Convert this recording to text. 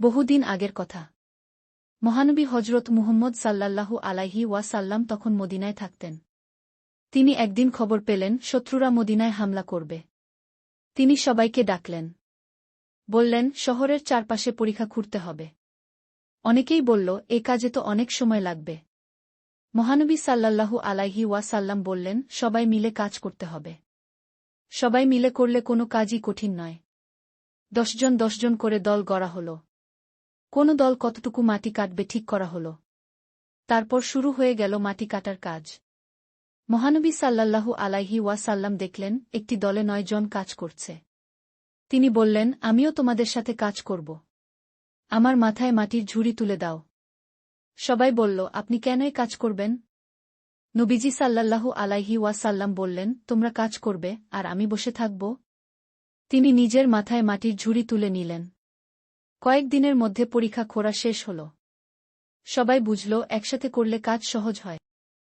বহুদিন আগের কথা। মহানবী হজরত মুহম্মদ সাল্লাল্লাহু আলাইহি ওয়াসাল্লাম তখন মদিনায় থাকতেন। তিনি একদিন খবর পেলেন, শত্রুরা মদিনায় হামলা করবে। তিনি সবাইকে ডাকলেন। বললেন, শহরের চারপাশে পরীক্ষা খুঁড়তে হবে। অনেকেই বলল, এ কাজে তো অনেক সময় লাগবে। মহানবী সাল্লাল্লাহু আলাইহি ওয়াসাল্লাম বললেন, সবাই মিলে কাজ করতে হবে। সবাই মিলে করলে কোনো কাজই কঠিন নয়। দশজন দশজন করে দল গড়া হল। কোন দল কতটুকু মাটি কাটবে ঠিক করা হল। তারপর শুরু হয়ে গেল মাটি কাটার কাজ। মহানবী সাল্লাল্লাহু আলাইহি ওয়াসাল্লাম দেখলেন, একটি দলে নয় জন কাজ করছে। তিনি বললেন, আমিও তোমাদের সাথে কাজ করব। আমার মাথায় মাটির ঝুড়ি তুলে দাও। সবাই বলল, আপনি কেন এ কাজ করবেন? নবীজি সাল্লাল্লাহু আলাইহি ওয়াসাল্লাম বললেন, তোমরা কাজ করবে, আর আমি বসে থাকব? তিনি নিজের মাথায় মাটির ঝুড়ি তুলে নিলেন। কয়েকদিনের মধ্যে পরীক্ষা খোরা শেষ হল। সবাই বুঝল একসাথে করলে কাজ সহজ হয়।